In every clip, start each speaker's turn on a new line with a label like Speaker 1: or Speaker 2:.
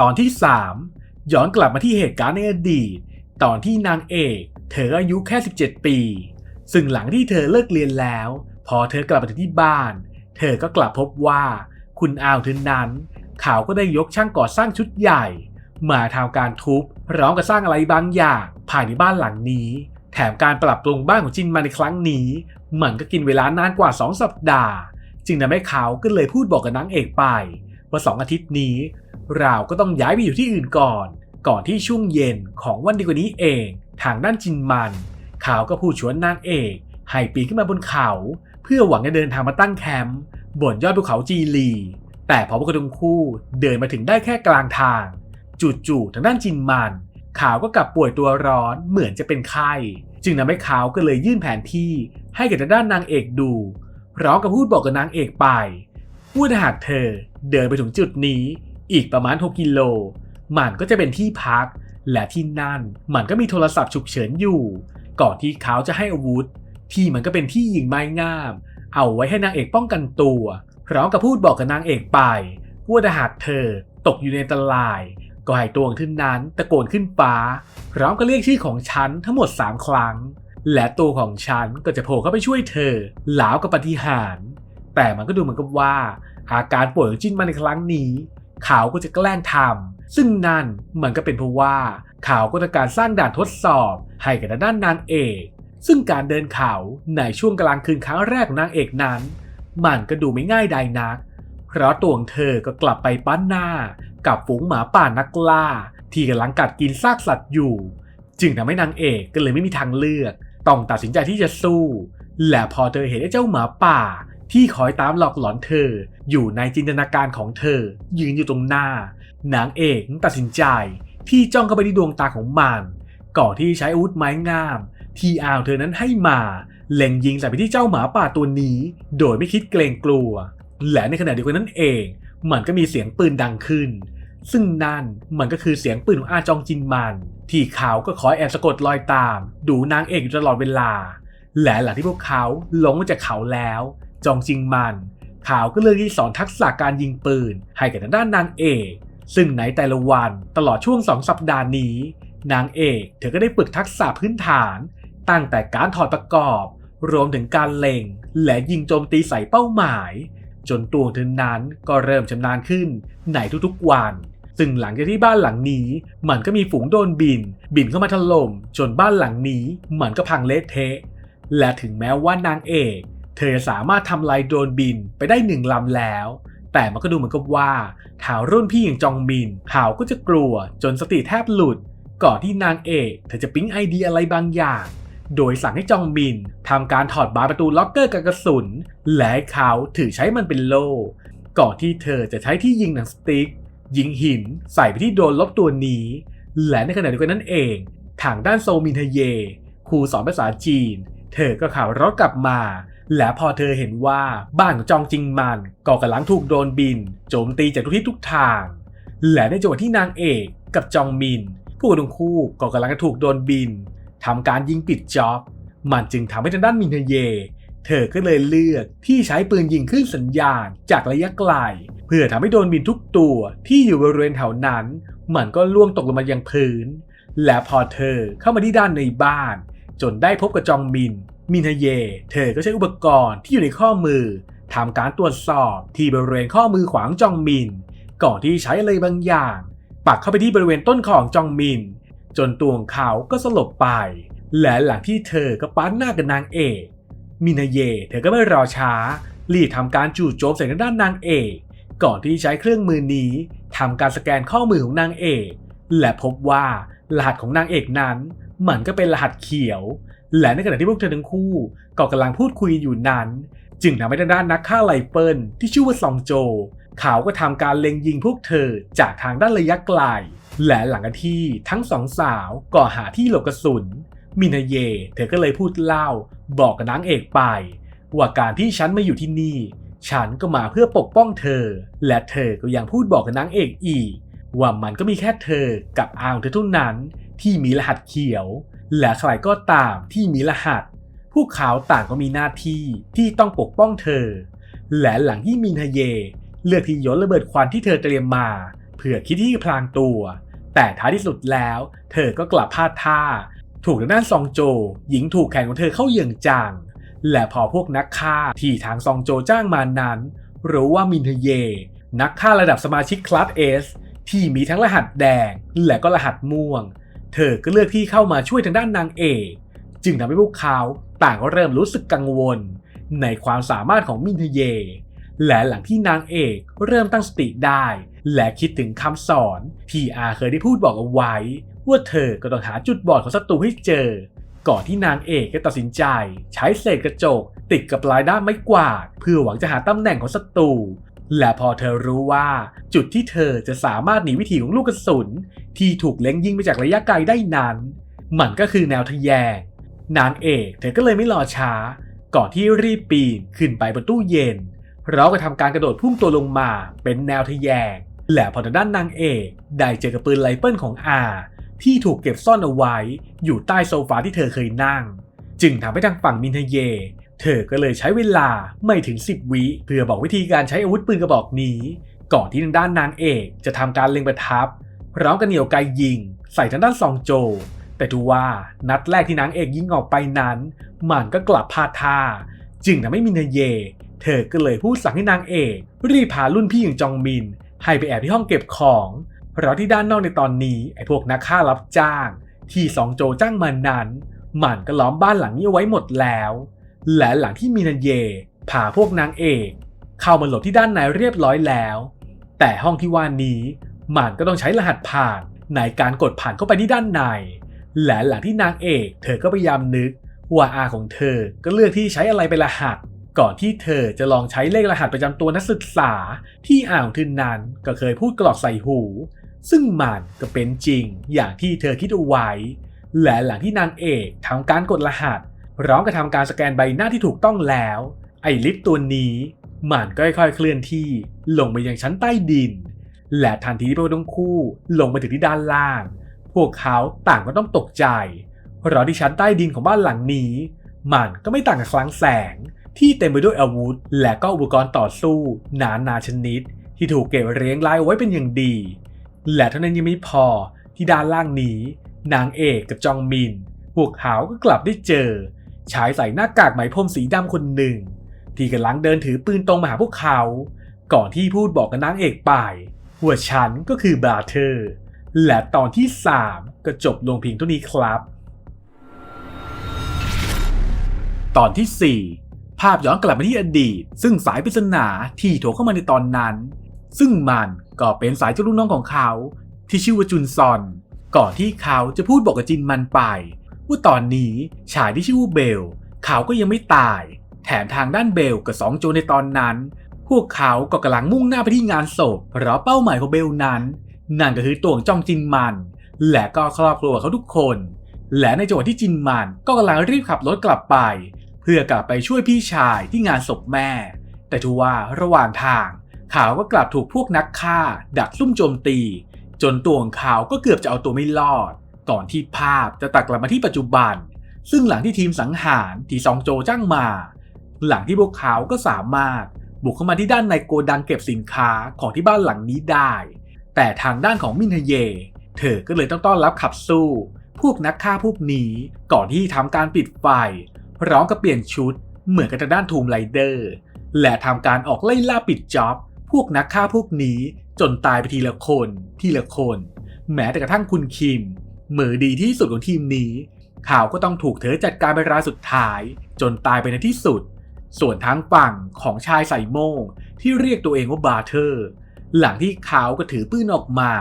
Speaker 1: ตอนที่ 3 ย้อนกลับมาที่เหตุการณ์ในอดีต ตอนที่นางเอก เธออายุแค่ 17 ปี ซึ่งหลังที่เธอเลิกเรียนแล้ว พอเธอกลับมาถึงที่บ้าน เธอก็กลับพบว่า คุณอาวเธอนั้น เขาก็ได้ยกช่างก่อสร้างชุดใหญ่ มาทำการทุบพร้อมกับสร้างอะไรบางอย่างภายในบ้านหลังนี้ แถมการปรับปรุงบ้านของจินมาในครั้งนี้มันก็กินเวลานานกว่า 2 สัปดาห์ จึงทำให้เขาก็เลยพูดบอกกับนางเอกไปว่าสองอาทิตย์นี้ เราก็ต้องย้ายไปอยู่ที่อื่นก่อน ก่อนที่ช่วงเย็นของวันดีกว่านี้เอง ทางด้านจินมันเขาก็พูดชวนนางเอกให้ปีนขึ้นมาบนเขา เพื่อหวังจะเดินทางมาตั้งแคมป์บนยอดภูเขาจีลี แต่พอพวกเขาทั้งคู่เดินมาถึงได้แค่กลางทาง จู่ๆทางด้านจินมันเขาก็กลับป่วยตัวร้อนเหมือนจะเป็นไข้ จึงทำให้เขาก็เลยยื่นแผนที่ให้กับทางด้านนางเอกดูพร้อมกับพูดบอกกับนางเอกไปว่าถ้าหากเธอเดินไปถึงจุดนี้ อีกประมาณ 6 กิโล มันก็จะเป็นที่พัก และที่นั่นมันก็มีโทรศัพท์ฉุกเฉินอยู่ ก่อนที่เขาจะให้อาวุธ ที่มันก็เป็นที่ยิงไม้งาม เอาไว้ให้นางเอกป้องกันตัวพร้อมกับพูดบอกกับนางเอกไปว่าถ้าหากเธอตกอยู่ในอันตราย ก็ให้ตัวขึ้นนั้นตะโกนขึ้นฟ้า พร้อมกับเรียกชื่อของฉันทั้งหมด 3 ครั้ง และตัวของฉันก็จะโผล่เข้าไปช่วยเธอหลาวกับปฏิหาร แต่มันก็ดูเหมือนกับว่า อาการป่วยของจินมาในครั้งนี้ เขาก็จะแกล้งทำซึ่งนั่นมันก็เป็นเพราะว่าเขาก็ต้องการสร้างด่านทดสอบให้กับด้านนางเอก ซึ่งการเดินเขาในช่วงกลางคืนครั้งแรกของนางเอกนั้น มันก็ดูไม่ง่ายใดนัก เพราะตัวของเธอก็กลับไปปั้นหน้า กับฝูงหมาป่านักล่า ที่กำลังกัดกินซากสัตว์อยู่ จึงทำให้นางเอกก็เลยไม่มีทางเลือก ต้องตัดสินใจที่จะสู้ และพอเธอเห็นไอ้เจ้าหมาป่า ที่คอยตามหลอกหลอนเธออยู่ในจินตนาการของเธอ ยืนอยู่ตรงหน้านางเอกตัดสินใจ ที่จ้องเข้าไปที่ดวงตาของมันก่อนที่ใช้อาวุธไม้งามที่อาวเธอนั้นให้มาเล็งยิงใส่ไปที่เจ้าหมาป่าตัวนี้ โดยไม่คิดเกรงกลัว และในขณะเดียวกันนั้นเอง มันก็มีเสียงปืนดังขึ้น ซึ่งนั่นมันก็คือเสียงปืนของอาจองจินมัน ที่เขาก็คอยแอบสะกดรอยตาม ดูนางเอกอยู่ตลอดเวลา และหลังที่พวกเขาลงมาจากเขาแล้ว จองจิงมัน ขาวก็เลยที่สอนทักษะการยิงปืน ให้กับทางด้านนางเอก ซึ่งในแต่ละวันตลอดช่วงสองสัปดาห์นี้ นางเอกเธอก็ได้ฝึกทักษะพื้นฐาน ตั้งแต่การถอดประกอบ รวมถึงการเล็ง และยิงโจมตีใส่เป้าหมาย จนตัวเธอนั้นก็เริ่มชำนาญขึ้นในทุกๆวันซึ่งหลังจากที่บ้านหลังนี้ มันก็มีฝูงโดนบิน บินเข้ามาถล่มจนบ้านหลังนี้ มันก็พังเละเทะ และถึงแม้ว่านางเอก เธอสามารถทำลายโดรนบินไปได้หนึ่งลำแล้ว แต่มันก็ดูเหมือนกับว่าถาวรุ่นพี่อย่างจองมินเขาก็จะกลัวจนสติแทบหลุด ก่อนที่นางเอกเธอจะปิ๊งไอเดียอะไรบางอย่าง โดยสั่งให้จองมินทำการถอดบานประตูล็อกเกอร์กับกระสุน และเขาถือใช้มันเป็นโล่ก่อนที่เธอจะใช้ที่ยิงหนังสติ๊กยิงหินใส่ไปที่โดนลบตัวนี้ และในขณะเดียวกันนั่นเองทางด้านโซมินเทเย ครูสอนภาษาจีน เธอก็ขับรถกลับมา และพอเธอเห็นว่าบ้านของจองจิงมันก็กำลังถูกโดนบิน โจมตีจากทุกทิศทุกทาง และในจังหวะที่นางเอกกับจองมิน ผู้ทั้งคู่ก็กำลังจะถูกโดนบินทำการยิงปิดจ็อบมันจึงทำให้ทางด้านมินเทเย เธอก็เลยเลือกที่ใช้ปืนยิงขึ้นสัญญาณจากระยะไกล เพื่อทำให้โดนบินทุกตัวที่อยู่บริเวณแถวนั้น มันก็ล่วงตกลงมายังพื้น และพอเธอเข้ามาที่ด้านในบ้าน จนได้พบกับจองมิน มินเทเย เธอก็ใช้อุปกรณ์ที่อยู่ในข้อมือทำการตรวจสอบที่บริเวณข้อมือขวางจองมิน ก่อนที่ใช้อะไรบางอย่าง ปักเข้าไปที่บริเวณต้นของจองมิน จนตัวของเขาก็สลบไป และหลังที่เธอก็ปั้นหน้ากับนางเอกมินาเย เธอก็ไม่รอช้า รีบทำการจู่โจมใส่ทางด้านนางเอกก่อนที่ใช้เครื่องมือนี้ทำการสแกนข้อมือของนางเอกและพบว่ารหัสของนางเอกนั้น มันก็เป็นรหัสเขียว และในขณะที่พวกเธอทั้งคู่ก็กำลังพูดคุยอยู่นั้น จึงทำให้ทางด้านนักฆ่าไลเปิลที่ชื่อว่าซองโจ เขาก็ทำการเล็งยิงพวกเธอจากทางด้านระยะไกล และหลังจากที่ทั้งสองสาวก็หาที่หลบกระสุน มินาเย เธอก็เลยพูดเล่า บอกกับนางเอกไป ว่าการที่ฉันมาอยู่ที่นี่ ฉันก็มาเพื่อปกป้องเธอ และเธอก็ยังพูดบอกกับนางเอกอีกว่ามันก็มีแค่เธอกับอาวเธอเท่านั้นที่มีรหัสเขียว และใครก็ตามที่มีรหัส พวกเขาต่างก็มีหน้าที่ที่ต้องปกป้องเธอ และหลังที่มินฮเย เลือกที่ยนระเบิดควันที่เธอเตรียมมา เพื่อคิดที่จะพลางตัว แต่ท้ายที่สุดแล้ว เธอก็กลับพลาดท่า ถูกด้านซองโจ หญิงถูกแขนของเธอเข้าเยื่งจังและพอพวกนักฆ่าที่ทางซองโจจ้างมานั้น รู้ว่ามินเทเย นักฆ่าระดับสมาชิกคลาสเอสที่มีทั้งรหัสแดงและก็รหัสม่วง เธอก็เลือกที่เข้ามาช่วยทางด้านนางเอกจึงทำให้พวกเขาต่างก็เริ่มรู้สึกกังวล ในความสามารถของมินเทเย และหลังที่นางเอกเริ่มตั้งสติได้ และคิดถึงคำสอนที่อาเคยได้พูดบอกเอาไว้ ว่าเธอก็ต้องหาจุดบอดของศัตรูให้เจอ ก่อนที่นางเอกจะตัดสินใจ ใช้เศษกระจก ติดกับปลายด้ามไม้กวาดเพื่อหวังจะหาตำแหน่งของศัตรูและพอเธอรู้ว่าจุดที่เธอจะสามารถหนีวิถีของลูกกระสุน ที่ถูกเล็งยิงไปจากระยะไกลได้นั้น มันก็คือแนวทะแยง นางเอกเธอก็เลยไม่รอช้า ก่อนที่รีบปีนขึ้นไปบนตู้เย็นพร้อมกับทำการกระโดดพุ่งตัวลงมาเป็นแนวทะแยง และพอทางด้านนางเอกได้เจอกับปืนไรเฟิลของอาที่ถูกเก็บซ่อนเอาไว้อยู่ใต้โซฟาที่เธอเคยนั่ง จึงทำให้ทางฝั่งมินเทเย เธอก็เลยใช้เวลาไม่ถึง 10 วิเพื่อบอกวิธีการใช้อาวุธปืนกระบอกนี้ ก่อนที่ทางด้านนางเอกจะทำการเล็งประทับ พร้อมกับเหนี่ยวไกยิง ใส่ทางด้านซองโจ แต่ดูว่านัดแรกที่นางเอกยิงออกไปนั้น มันก็กลับพลาดท่า จึงทำให้มินเทเย เธอก็เลยพูดสั่งให้นางเอกรีบพารุ่นพี่อย่างจองมิน ให้ไปแอบที่ห้องเก็บของเพราะที่ด้านนอกในตอนนี้ไอ้พวกนักฆ่ารับจ้าง ที่สองโจจ้างมานั้นมันก็ล้อมบ้านหลังนี้ไว้หมดแล้ว และหลังที่มินเยพาพวกนางเอก เข้ามาหลบที่ด้านในเรียบร้อยแล้ว แต่ห้องที่ว่านี้ มันก็ต้องใช้รหัสผ่านในการกดผ่านเข้าไปที่ด้านใน และหลังที่นางเอก เธอก็พยายามนึกว่าอาของเธอก็เลือกที่ใช้อะไรเป็นรหัส ก่อนที่เธอจะลองใช้เลขรหัสประจำตัวนักศึกษา ที่อ่าวทึนนั้นก็เคยพูดกรอกใส่หู ซึ่งมันก็เป็นจริงอย่างที่เธอคิดเอาไว้ และหลังที่นางเอกทำการกดรหัสพร้อมกับทำการสแกนใบหน้าที่ถูกต้องแล้ว ไอลิฟต์ตัวนี้มันก็ค่อยๆเคลื่อนที่ลงไปยังชั้นใต้ดิน และทันทีที่พวกทั้งคู่ลงมาถึงที่ด้านล่าง พวกเขาต่างก็ต้องตกใจ เพราะที่ชั้นใต้ดินของบ้านหลังนี้ มันก็ไม่ต่างกับคลังแสง ที่เต็มไปด้วยอาวุธ และก็อุปกรณ์ต่อสู้นานาชนิด ที่ถูกเก็บเรียงรายไว้เป็นอย่างดี และเท่านั้นยังไม่พอที่ด้านล่างนี้ นางเอกกับจองมิน พวกเขาก็กลับได้เจอชายใส่หน้ากากไหมพรมสีดำคนหนึ่ง ที่กำลังเดินถือปืนตรงมาหาพวกเขา ก่อนที่พูดบอกกับนางเอกไป ว่าฉันก็คือบราเธอร์ และตอนที่ 3 ก็จบลงเพียงเท่านี้ครับ ตอนที่ 4 ภาพย้อนกลับมาที่อดีต ซึ่งสายปริศนาที่โทรเข้ามาในตอนนั้น ซึ่งมันก็เป็นสายเจ้าลูกน้องของเขา ที่ชื่อว่าจุนซอน ก่อนที่เขาจะพูดบอกกับจินมันไป ว่าตอนนี้ชายที่ชื่อว่าเบล เขาก็ยังไม่ตาย แถมทางด้านเบลกับสองโจในตอนนั้น พวกเขาก็กำลังมุ่งหน้าไปที่งานศพเพราะเป้าหมายของเบลนั้น นั่นก็คือตัวของจองจินมัน และก็ครอบครัวเขาทุกคน และในจังหวะที่จินมันก็กำลังรีบขับรถกลับไป เพื่อกลับไปช่วยพี่ชายที่งานศพแม่ แต่ทว่าระหว่างทางเขาก็กลับถูกพวกนักฆ่า ดักซุ่มโจมตี จนตัวของเขาก็เกือบจะเอาตัวไม่รอด ก่อนที่ภาพจะตัดกลับมาที่ปัจจุบัน ซึ่งหลังที่ทีมสังหารที่ซองโจจ้างมา หลังที่พวกเขาก็สามารถ บุกเข้ามาที่ด้านในโกดังเก็บสินค้าของที่บ้านหลังนี้ได้ แต่ทางด้านของมินเทเย เธอก็เลยต้องต้อนรับขับสู้ พวกนักฆ่าพวกนี้ก่อนที่ทำการปิดไฟพร้อมกับเปลี่ยนชุด เหมือนกับทางด้านทูมไรเดอร์ และทำการออกไล่ล่าปิดจ็อบ พวกนักฆ่าพวกนี้จนตายไปทีละคน ทีละคน แม้แต่กระทั่งคุณคิมมือดีที่สุดของทีมนี้ ข่าวก็ต้องถูกเธอจัดการเป็นรายสุดท้าย จนตายไปในที่สุด ส่วนทางฝั่งของชายใส่โม่งที่เรียกตัวเองว่าบาร์เทอร์ หลังที่เขาก็ถือปืนออกมา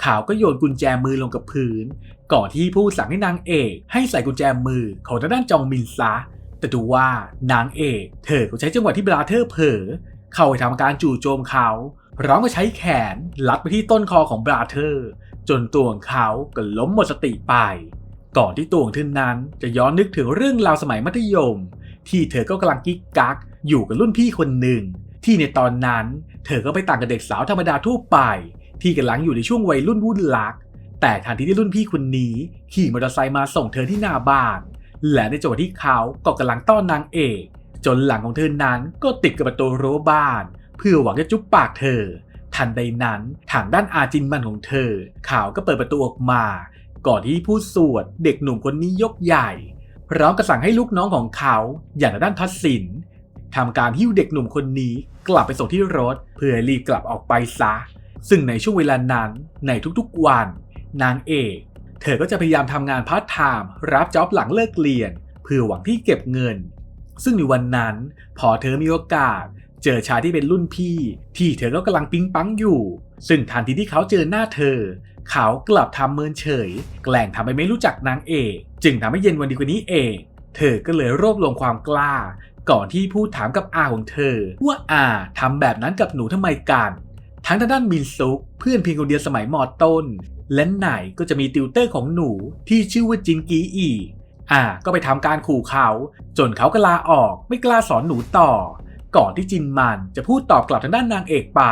Speaker 1: เขาก็โยนกุญแจมือลงกับพื้น ก่อนที่ผู้สั่งให้นางเอกให้ใส่กุญแจมือของทางด้านจองมินซะ แต่ดูว่านางเอกเธอก็ใช้จังหวะที่บราเธอร์เผลอเข้าไปทำการจู่โจมเขาพร้อมกับใช้แขนลัดไปที่ต้นคอของบราเธอร์ จนตัวของเขาก็ล้มหมดสติไป ก่อนที่ตัวของเธอนั้นจะย้อนนึกถึงเรื่องราวสมัยมัธยม ที่เธอก็กำลังกิ๊กกักอยู่กับรุ่นพี่คนหนึ่ง ที่ในตอนนั้น เธอก็ไปต่างกับเด็กสาวธรรมดาทั่วไป ที่กำลังอยู่ในช่วงวัยรุ่นวุ่นลัก แต่ทันทีที่รุ่นพี่คนนี้ ขี่มอเตอร์ไซค์มาส่งเธอที่หน้าบ้าน และในจังหวะที่เขาก็กำลังต้อนนางเอก จนหลังของเธอนั้นก็ติดกับประตูรั้วบ้าน เพื่อหวังจะจุ๊บปากเธอ ทันใดนั้นทางด้านอาจินมันของเธอ ข่าวก็เปิดประตูออกมา ก่อนที่ผู้สวดเด็กหนุ่มคนนี้ยกใหญ่ พร้อมกระสั่งให้ลูกน้องของเขา อย่างด้านพัสสินทำการหิ้วเด็กหนุ่มคนนี้กลับไปส่งที่รถ เพื่อรีบกลับออกไปซะ ซึ่งในช่วงเวลานั้นในทุกๆวัน นางเอก เธอก็จะพยายามทำงานพาร์ทไทม์รับจ็อบหลังเลิกเรียน เพื่อหวังที่เก็บเงิน ซึ่งในวันนั้น พอเธอมีโอกาส เจอชายที่เป็นรุ่นพี่ ที่เธอก็กำลังปิ๊งปังอยู่ ซึ่งทันทีที่เขาเจอหน้าเธอเขากลับทำเมินเฉย แกล้งทำไปไม่รู้จักนางเอก จึงทำให้เย็นวันดีกว่านี้เอง เธอก็เลยรวบรวมความกล้า ก่อนที่พูดถามกับอาของเธอ ว่าอาทำแบบนั้นกับหนูทำไมกันทั้งทางด้านมินซุกเพื่อนเพียงคนเดียวสมัยมอต้น และไหนก็จะมีติวเตอร์ของหนูที่ชื่อว่าจินกีอีอ่าก็ไปทำการขู่เขา จนเขาก็ลาออกไม่กล้าสอนหนูต่อ ก่อนที่จินมันจะพูดตอบกลับทางด้านนางเอกไป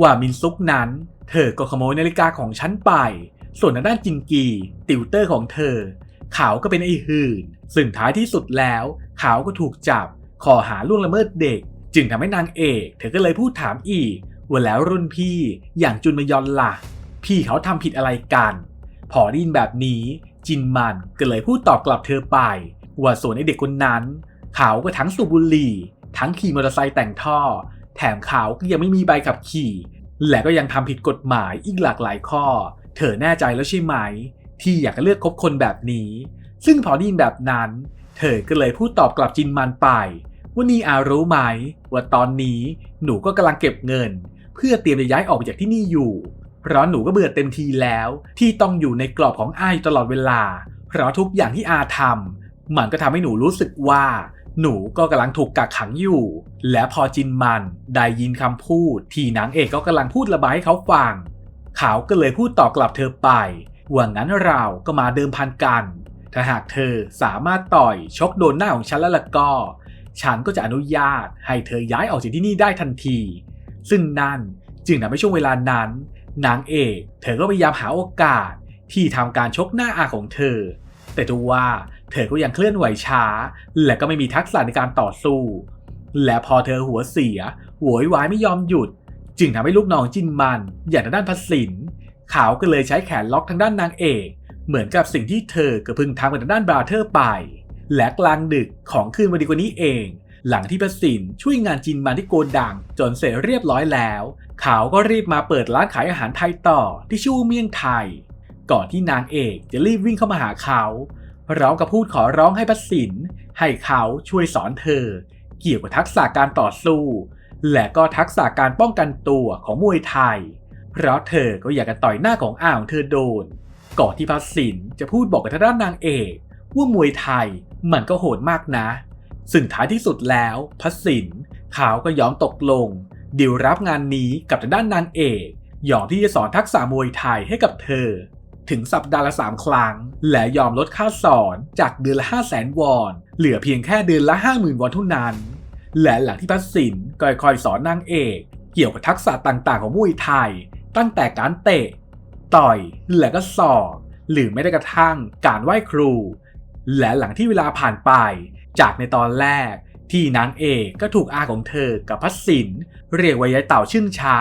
Speaker 1: ว่ามินซุกนั้น เธอก็ขโมยนาฬิกาของฉันไป ส่วนทางด้านจินกี ติวเตอร์ของเธอ เขาก็เป็นไอ้หื่น ซึ่งท้ายที่สุดแล้ว เขาก็ถูกจับขอหาล่วงละเมิดเด็ก จึงทำให้นางเอก เธอก็เลยพูดถามอีก ว่าแล้วรุ่นพี่อย่างจุนมยอนล่ะ พี่เขาทำผิดอะไรกัน พอได้ยินแบบนี้จินมันก็เลยพูดตอบกลับเธอไป ว่าส่วนไอเด็กคนนั้น เขาก็ทั้งสูบบุหรี่ ทั้งขี่มอเตอร์ไซค์แต่งท่อ แถมเขาก็ยังไม่มีใบขับขี่ และก็ยังทำผิดกฎหมายอีกหลากหลายข้อ เธอแน่ใจแล้วใช่ไหม ที่อยากเลือกคบคนแบบนี้ ซึ่งพอได้ยินแบบนั้น เธอก็เลยพูดตอบกลับจินมันไป ว่านี่อารู้ไหม ว่าตอนนี้หนูก็กำลังเก็บเงิน เพื่อเตรียมจะย้ายออกไปจากที่นี่อยู่ เพราะหนูก็เบื่อเต็มทีแล้ว ที่ต้องอยู่ในกรอบของอาอยู่ตลอดเวลา เพราะทุกอย่างที่อาทำมันก็ทำให้หนูรู้สึกว่า หนูก็กำลังถูกกักขังอยู่ และพอจินมันได้ยินคำพูด ที่นางเอกก็กำลังพูดระบายให้เขาฟัง เขาก็เลยพูดตอบกลับเธอไป ว่างั้นเราก็มาเดิมพันกัน ถ้าหากเธอสามารถต่อยชกโดนหน้าของฉันแล้วล่ะก็ ฉันก็จะอนุญาตให้เธอย้ายออกจากที่นี่ได้ทันที ซึ่งนั่นจึงทำให้ช่วงเวลานั้น นางเอก เธอก็พยายามหาโอกาสที่ทำการชกหน้าอาของเธอ แต่ดูว่า เธอก็ยังเคลื่อนไหวช้า และก็ไม่มีทักษะในการต่อสู้ และพอเธอหัวเสียโวยวายไม่ยอมหยุด จึงทำให้ลูกน้องจินมัน อย่างทางด้านพัสสินเขาก็เลยใช้แขนล็อกทางด้านนางเอก เหมือนกับสิ่งที่เธอก็เพึงทำกับทางด้านบราเธอร์ไป และกลางดึกของคืนวันดีกว่านี้เอง หลังที่พัสสินช่วยงานจินมันที่โกดัง จนเสร็จเรียบร้อยแล้วเขาก็รีบมาเปิดร้านขายอาหารไทยต่อที่ชื่อว่าเมี่ยงไทย ก่อนที่นางเอกจะรีบวิ่งเข้ามาหาเขา พร้อมกับพูดขอร้องให้พัสสินให้เขาช่วยสอนเธอ เกี่ยวกับทักษะการต่อสู้ และก็ทักษะการป้องกันตัวของมวยไทย เพราะเธอก็อยากจะต่อยหน้าของอ้าวของเธอโดน ก่อนที่พัสสินจะพูดบอกกับทางด้านนางเอกว่ามวยไทยมันก็โหดมากนะ ซึ่งท้ายที่สุดแล้วพัสสินเขาก็ยอมตกลงดิวรับงานนี้กับทางด้านนางเอกยอมที่จะสอนทักษะมวยไทยให้กับเธอ ถึงสัปดาห์ละสามครั้ง และยอมลดค่าสอนจากเดือนละ 5 0 0แสนวอน เหลือเพียงแค่เดือนละ 50,000 วอนเท่านั้น และหลังที่พัสสินก็ค่อยๆสอนนางเอก เกี่ยวกับทักษะต่างๆ ของมวยไทย ตั้งแต่การเตะ ต่อย และก็สอกหรือไม่ได้กระทั่งการไหว้ครู และหลังที่เวลาผ่านไป จากในตอนแรกที่นางเอกก็ถูกอาของเธอกับพัสสินเรียกว่ายายเต่าชื่นช้า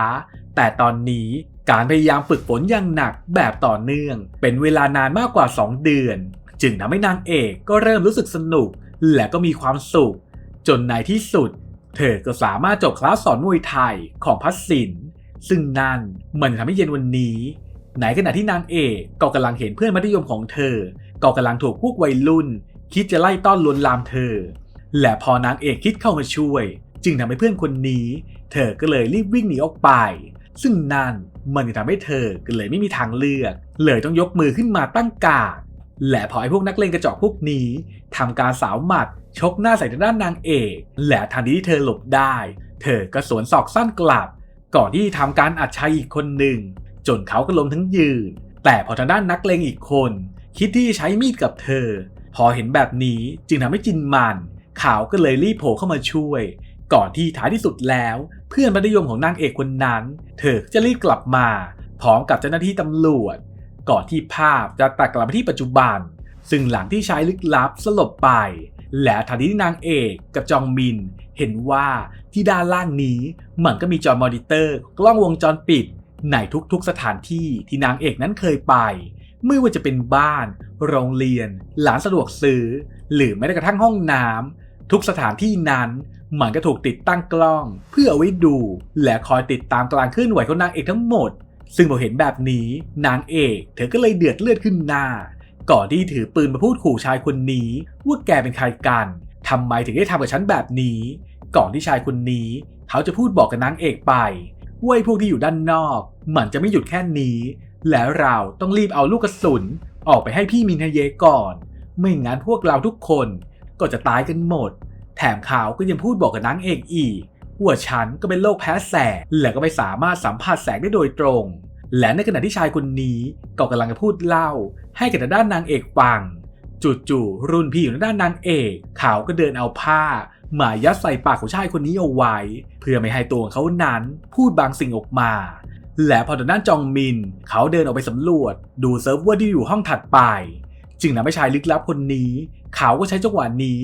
Speaker 1: แต่ตอนนี้ การพยายามฝึกฝนอย่างหนักแบบต่อเนื่อง เป็นเวลานานมากกว่า 2 เดือน จึงทำให้นางเอกก็เริ่มรู้สึกสนุก และก็มีความสุข จนในที่สุด เธอก็สามารถจบคลาสสอนมวยไทยของพัสสินซึ่งนั่นมันทำให้เย็นวันนี้ในขณะที่นางเอกก็กำลังเห็นเพื่อนมัธยมของเธอ ก็กำลังถูกพวกวัยรุ่น คิดจะไล่ต้อนลวนลามเธอ และพอนางเอกคิดเข้ามาช่วย จึงทำให้เพื่อนคนนี้ เธอก็เลยรีบวิ่งหนีออกไป ซึ่งนั่น มันจะทำให้เธอก็เลยไม่มีทางเลือก เลยต้องยกมือขึ้นมาตั้งกาดและพอไอ้พวกนักเลงกระจอกพวกนี้ทำการสาวหมัด ชกหน้าใส่ทางด้านนางเอก และทันทีที่เธอหลบได้ เธอก็สวนศอกสั้นกลับ ก่อนที่ทำการอัดชายอีกคนหนึ่ง จนเขาก็ล้มทั้งยืน แต่พอทางด้านนักเลงอีกคน คิดที่จะใช้มีดกับเธอ พอเห็นแบบนี้จึงทำให้จินมัน ขาวก็เลยรีบโผล่เข้ามาช่วย ก่อนที่ท้ายที่สุดแล้ว เพื่อนมัธยมของนางเอกคนนั้น เธอจะรีบกลับมา พร้อมกับเจ้าหน้าที่ตำรวจ ก่อนที่ภาพจะตัดกลับมาที่ปัจจุบัน ซึ่งหลังที่ชายลึกลับสลบไป และทันทีที่นางเอกกับจองมิน เห็นว่าที่ด้านล่างนี้มันก็มีจอมอนิเตอร์ กล้องวงจรปิด ในทุกๆสถานที่ที่นางเอกนั้นเคยไป ไม่ว่าจะเป็นบ้าน โรงเรียนร้านสะดวกซื้อ หรือแม้กระทั่งห้องน้ำทุกสถานที่นั้น มันก็ถูกติดตั้งกล้อง เพื่อเอาไว้ดู และคอยติดตามการเคลื่อนไหวของนางเอกทั้งหมด ซึ่งพอเห็นแบบนี้นางเอกเธอก็เลยเดือดเลือดขึ้นหน้า ก่อนที่ถือปืนมาพูดขู่ชายคนนี้ ว่าแกเป็นใครกันทำไมถึงได้ทำกับฉันแบบนี้ ก่อนที่ชายคนนี้ เขาจะพูดบอกกับนางเอกไปว่าไอ้พวกที่อยู่ด้านนอก มันจะไม่หยุดแค่นี้ แล้วเราต้องรีบเอาลูกกระสุน ออกไปให้พี่มินเฮเยก่อน ไม่งั้นพวกเราทุกคนก็จะตายกันหมด ถมเขาก็ยังพูดบอกกับนางเอกอีกว่าฉันก็เป็นโรคแพ้แสงและก็ไม่สามารถสัมผัสแสงได้โดยตรง และในขณะที่ชายคนนี้ก็กำลังจะพูดเล่า ให้กับด้านนางเอกฟังจู่ๆรุ่นพี่อยู่ในด้านนางเอกเขาก็เดินเอาผ้ามายัดใส่ปากของชายคนนี้เอาไว้ เพื่อไม่ให้ตัวของเขานั้นพูดบางสิ่งออกมา และพอทางด้านจองมิน เขาเดินออกไปสำรวจ ดูเซิร์ฟเวอร์ที่อยู่ห้องถัดไป จึงทำให้ชายลึกลับคนนี้ เขาก็ใช้จังหวะนี้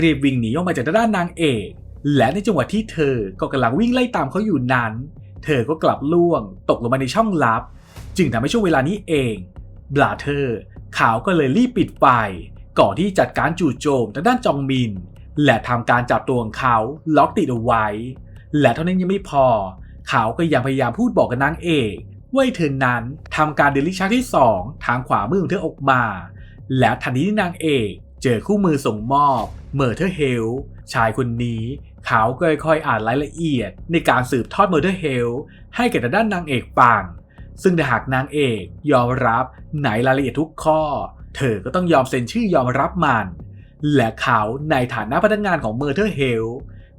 Speaker 1: รีบวิ่งหนีออกมาจากด้านนางเอก และในจังหวะที่เธอก็กำลังวิ่งไล่ตามเขาอยู่นั้น เธอก็กลับล่วง ตกลงมาในช่องลับ จึงทำให้ช่วงเวลานี้เองบลาเธอเขาก็เลยรีบปิดไฟก่อนที่จัดการจู่โจมทางด้านจองมิน และทำการจับตัวของเขาล็อกติดเอาไว้ และเท่านั้นยังไม่พอ เขาก็ยังพยายามพูดบอกกับนางเอกว่าเธอนั้นทำการเดลิชักที่ 2 ทางขวามือของเธอออกมา และทันทีที่นางเอก เจอคู่มือส่งมอบ เมอร์เธอร์เฮลชายคนนี้เขาก็ค่อยๆอ่านรายละเอียด ในการสืบทอดเมอร์เธอร์เฮลให้แก่ด้านนางเอกฟังซึ่งถ้าหากนางเอกยอมรับในรายละเอียดทุกข้อ เธอก็ต้องยอมเซ็นชื่อยอมรับมัน และเขาในฐานะพนักงานของเมอร์เธอร์เฮล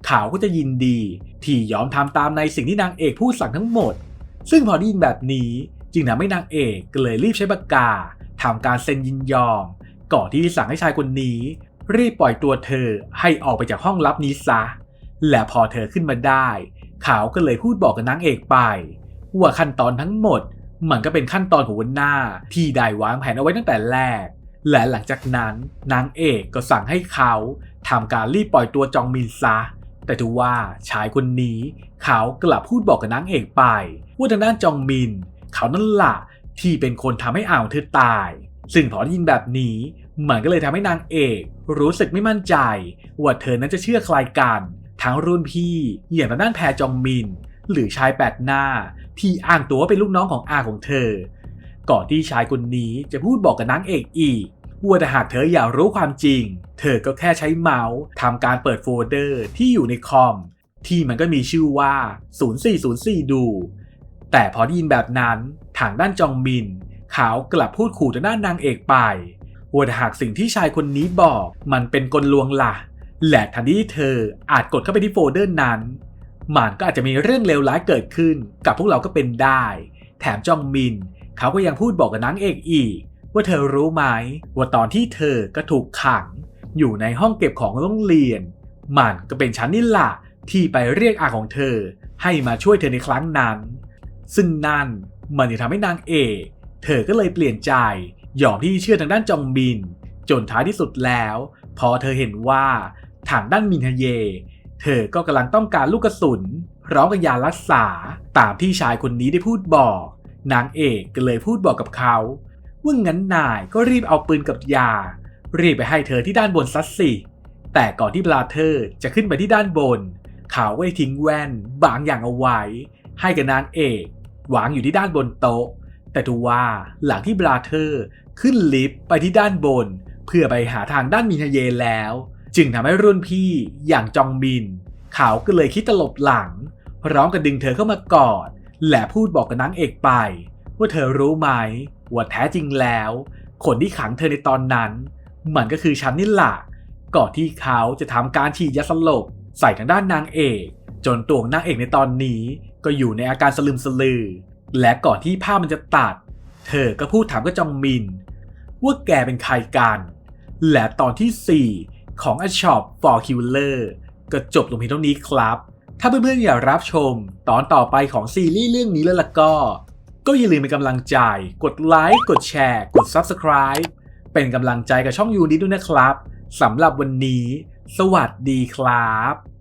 Speaker 1: เขาก็จะยินดี ที่ยอมทำตามในสิ่งที่นางเอกพูดสั่งทั้งหมด ซึ่งพอได้ยินแบบนี้จึงทำให้นางเอกเลยรีบใช้ปากกาทำการเซ็นยินยอม ก่อนที่จะสั่งให้ชายคนนี้ รีบปล่อยตัวเธอให้ออกไปจากห้องลับนี้ซะ และพอเธอขึ้นมาได้เขาก็เลยพูดบอกกับนางเอกไป ว่าขั้นตอนทั้งหมด มันก็เป็นขั้นตอนของวันหน้าที่ได้วางแผนเอาไว้ตั้งแต่แรก และหลังจากนั้นนางเอกก็สั่งให้เขาทำการรีบปล่อยตัวจองมินซะ แต่ถือว่าชายคนนี้เขากลับพูดบอกกับนางเอกไป ว่าทางด้านจองมิน เขานั่นแหละที่เป็นคนทำให้อ่าวเธอตาย ซึ่งพอได้ยินแบบนี้ มันก็เลยทำให้นางเอกรู้สึกไม่มั่นใจ ว่าเธอนั้นจะเชื่อใครกัน ทั้งรุ่นพี่อย่างทางด้านแพรจองมิน หรือชายแปดหน้า ที่อ้างตัวว่าเป็นลูกน้องของอาของเธอ ก่อนที่ชายคนนี้จะพูดบอกกับนางเอกอีกว่าแต่หากเธออยากรู้ความจริง เธอก็แค่ใช้เมาส์ทำการเปิดโฟลเดอร์ที่อยู่ในคอม ที่มันก็มีชื่อว่า 0404 ดู แต่พอได้ยินแบบนั้นทางด้านจองมิน เขากลับพูดขู่ทางด้านางเอกไป ว่าหากสิ่งที่ชายคนนี้บอกมันเป็นกลลวงละ่ะ และทันทีที่เธออาจกดเข้าไปที่โฟลเดอร์นั้น มันก็อาจจะมีเรื่องเลวร้ายเกิดขึ้น กับพวกเราก็เป็นได้ แถมจองมิน เขาก็ยังพูดบอกกับนางเอกอีก ว่าเธอรู้ไหมว่าตอนที่เธอก็ถูกขัง อยู่ในห้องเก็บของโรงเรียน มันก็เป็นฉันนี่แหละที่ไปเรียกอาของเธอ ให้มาช่วยเธอในครั้งนั้น ซึ่งนั่นมันจะทำให้นางเอกเธอก็เลยเปลี่ยนใจ ยอมที่เชื่อทางด้านจองบิน จนท้ายที่สุดแล้ว พอเธอเห็นว่าทางด้านมินฮเย เธอก็กำลังต้องการลูกกระสุนพร้อมกับยารักษาตามที่ชายคนนี้ได้พูดบอก นางเอกก็เลยพูดบอกกับเขาว่างั้นนายก็รีบเอาปืนกับยา รีบไปให้เธอที่ด้านบนซัดสิ แต่ก่อนที่บลาเธอร์จะขึ้นไปที่ด้านบน เขาก็ได้ทิ้งแว่นบางอย่างเอาไว้ ให้กับนางเอกวางอยู่ที่ด้านบนโต๊ะ แต่ทว่าหลังที่บราเธอร์ ขึ้นลิฟต์ไปที่ด้านบน เพื่อไปหาทางด้านมินเยแล้ว จึงทำให้รุ่นพี่อย่างจองมิน เขาก็เลยคิดตลบหลัง พร้อมกับดึงเธอเข้ามากอด และพูดบอกกับนางเอกไป ว่าเธอรู้ไหมว่าแท้จริงแล้ว คนที่ขังเธอในตอนนั้น มันก็คือฉันนี่แหละก่อนที่เขาจะทำการฉีดยาสลบใส่ทางด้านนางเอก จนตัวของนางเอกในตอนนี้ก็อยู่ในอาการสลืมสลือ และก่อนที่ภาพมันจะตัด เธอก็พูดถามกับจองมิน ว่าแกเป็นใครกัน และตอนที่ 4 ของ A Shop for Killer ก็จบลงเพียงเท่านี้ครับ ถ้าเพื่อนๆอยากรับชมตอนต่อไปของซีรีส์เรื่องนี้แล้วล่ะก็ ก็อย่าลืมเป็นกำลังใจ กดไลค์ กดแชร์ กด Subscribe เป็นกำลังใจกับช่องยูนี้ด้วยนะครับสำหรับวันนี้ สวัสดีครับ